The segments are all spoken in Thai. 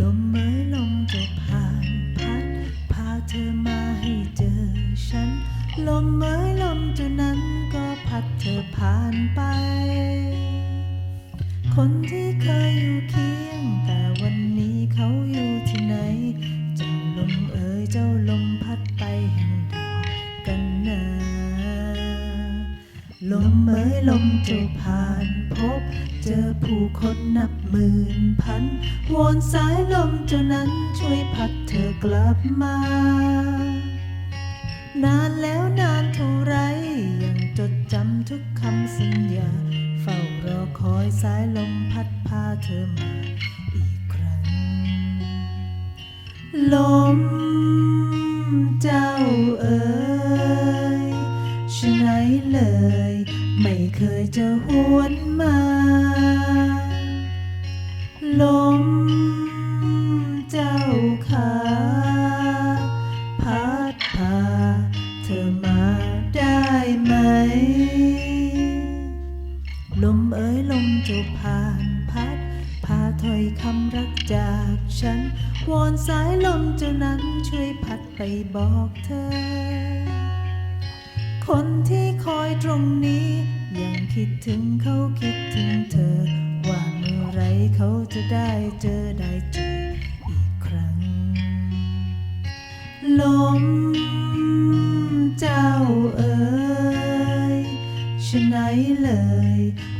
ลมเมื่อลมจะผ่านพัดพาเธอมาให้เจอฉัน ลมเมื่อลมเจ้านั้นก็พัดเธอผ่านไป คนที่เคยอยู่เคียง แต่วันนี้เขาอยู่ที่ไหน เจ้าลมเอ๋ยเจ้าลมพัดไปแห่งใดกันนะลมเอ๋ยลมจะผ่าน พบ เจอผู้คนนับหมื่นพันวอนสายลมเจ้านั้นช่วยพัดเธอกลับมา นานแล้วนานเท่าไร ยังจดจำทุกคำสัญญา เฝ้ารอคอยสายลมพัดพาเธอมาอีกครั้ง ลม ไม่เคยจะหวนมา ลมเจ้าขาพัดพาเธอมาได้ไหม ลมเอ๋ยลมจะผ่านพัดพาถอยคำรักจากฉัน วอนสายลมเจ้านั้นช่วยพัดไปบอกเธอ คนที่คอยตรงนี้ คิดถึงเขาคิดถึงเธอ ว่าเมื่อไรเขาจะได้เจอได้เจออีกครั้ง ลมเจ้าเอ๋ยชะไหนเลย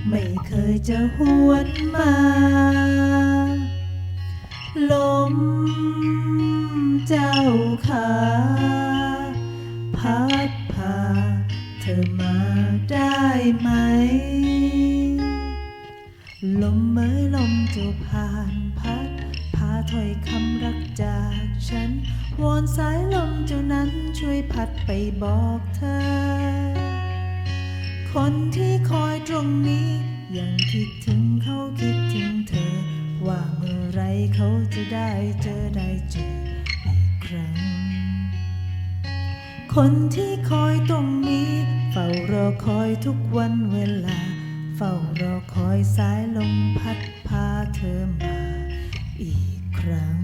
ไม่เคยจะหวนมา ลมเจ้าขาพัดพา ธอมาได้ไหม ลมเมื่อลมจะผ่านพัด พาถอยคำรักจากฉัน วอนสายลมเจ้านั้นช่วยพัดไปบอกเธอ คนที่คอยตรงนี้ ยังคิดถึงเขาคิดถึงเธอ ว่าเมื่อไรเขาจะได้เจอได้เจออีกครั้ง คนที่คอยตรงนี้ อคอยทุกวันเวลา เฝ้ารอคอยสายลมพัดพาเธอมาอีกครั้ง